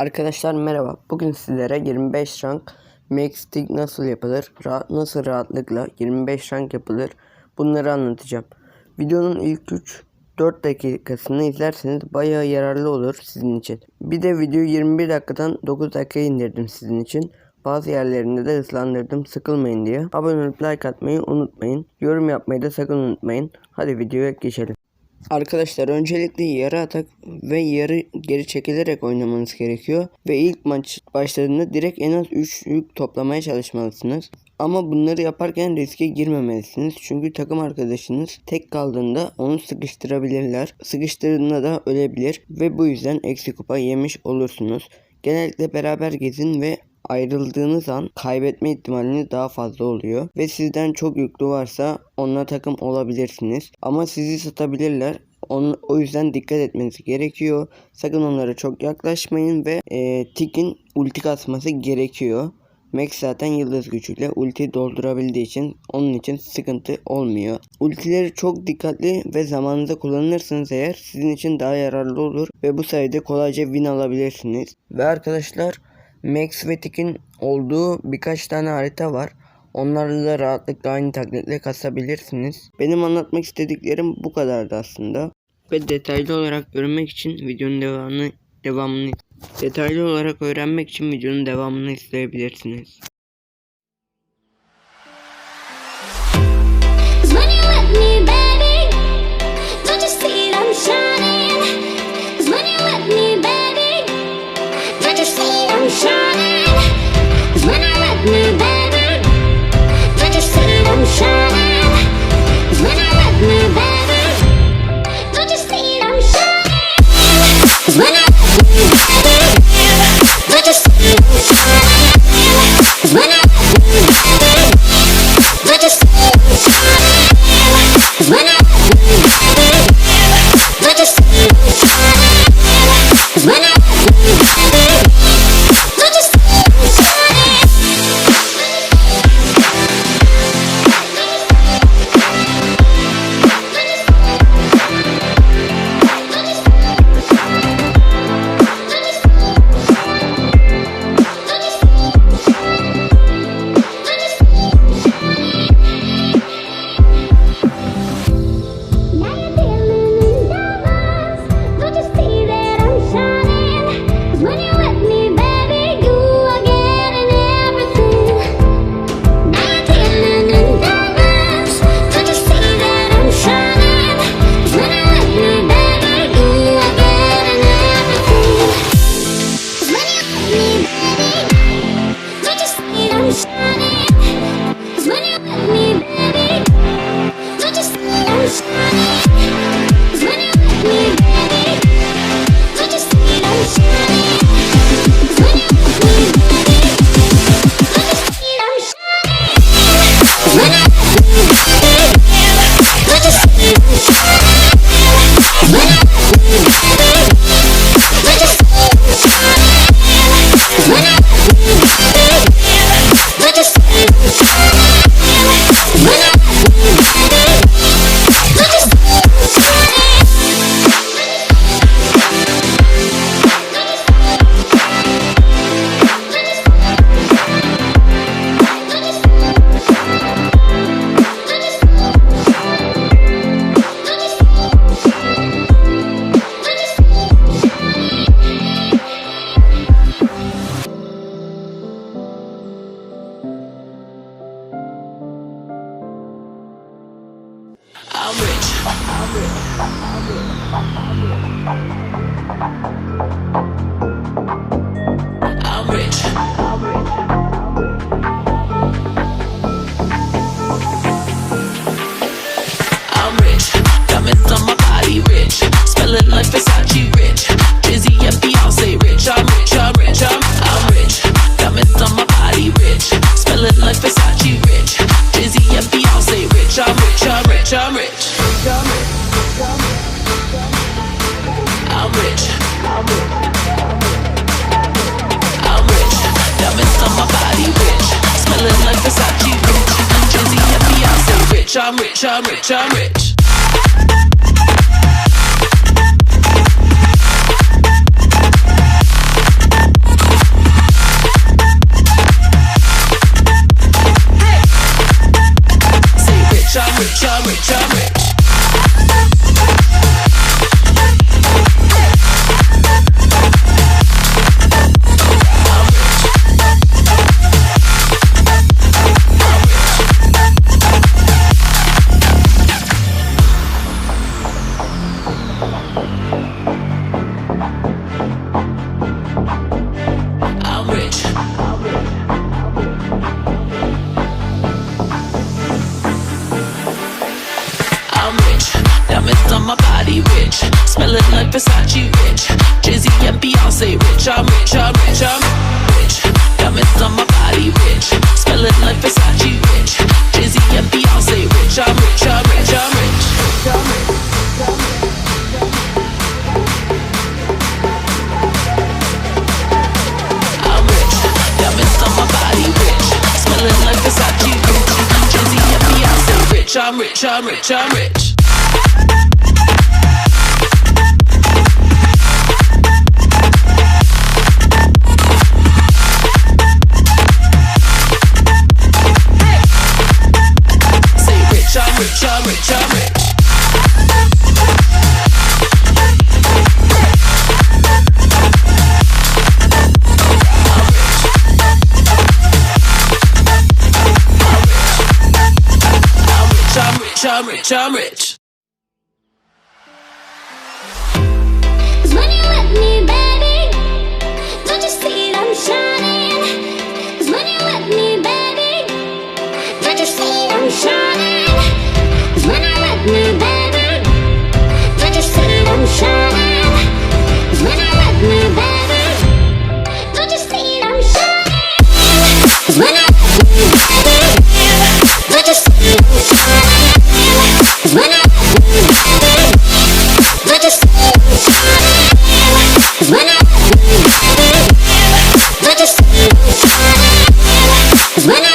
Arkadaşlar merhaba. Bugün sizlere 25 rank Max Stick nasıl yapılır, ra- nasıl rahatlıkla 25 rank yapılır bunları anlatacağım. Videonun ilk 3-4 dakikasını izlerseniz bayağı yararlı olur sizin için. Bir de videoyu 21 dakikadan 9 dakikaya indirdim sizin için. Bazı yerlerinde de hızlandırdım sıkılmayın diye. Abone olup like atmayı unutmayın. Yorum yapmayı da sakın unutmayın. Hadi videoya geçelim. Arkadaşlar öncelikle yarı atak ve yarı geri çekilerek oynamanız gerekiyor. Ve ilk maç başladığında direkt en az 3 yük toplamaya çalışmalısınız. Ama bunları yaparken riske girmemelisiniz. Çünkü takım arkadaşınız tek kaldığında onu sıkıştırabilirler. Sıkıştırdığında da ölebilir ve bu yüzden eksi kupa yemiş olursunuz. Genellikle beraber gezin ve ayrıldığınız an kaybetme ihtimaliniz daha fazla oluyor. Ve sizden çok yüklü varsa onunla takım olabilirsiniz. Ama sizi satabilirler. Onun, o yüzden dikkat etmeniz gerekiyor. Sakın onlara çok yaklaşmayın ve e, Tik'in ulti kasması gerekiyor. Max zaten yıldız gücüyle ulti doldurabildiği için onun için sıkıntı olmuyor. Ultileri çok dikkatli ve zamanında kullanırsanız eğer sizin için daha yararlı olur ve bu sayede kolayca win alabilirsiniz. Ve arkadaşlar Max ve Tik'in olduğu birkaç tane harita var. Onlarla da rahatlıkla aynı taklitle kasabilirsiniz. Benim anlatmak istediklerim bu kadardı aslında. Ve detaylı olarak görmek için videonun devamını devamını detaylı olarak öğrenmek için videonun devamını izleyebilirsiniz. See I'm rich. I'm rich. I'm rich. Diamonds on my body, rich. Smelling like Versace, rich. Jizzy and Beyonce, rich. I'm rich. I'm rich. I'm, I'm rich. Diamonds on my body, rich. Smelling like Versace, rich. Jizzy and Beyonce, rich. I'm rich. I'm rich. I'm rich. I'm rich. I'm rich. Diamonds on my body, rich. Smelling like Versace, rich. Jizzy and Beyonce, rich. I'm rich. I'm rich. I'm rich. rich, I'm rich, I'm rich, I'm rich. Beyonce rich. I'm rich, I'm rich, I'm rich. Diamonds on my body rich. Smelling like Versace rich. Jay-Z and Beyonce rich. I'm rich, I'm rich, I'm rich. I'm rich. Diamonds on my body rich. Smelling like Versace rich. Jay-Z and Beyonce rich. I'm rich, I'm rich, I'm rich. rich, I'm rich, I'm rich. Cause when you with me, baby, don't you see I'm shining? Cause when you with me, baby, don't you see I'm shining? Cause when you with me, baby, don't you see I'm shining? Cause when you with me, baby, don't I'm with me, baby. Because when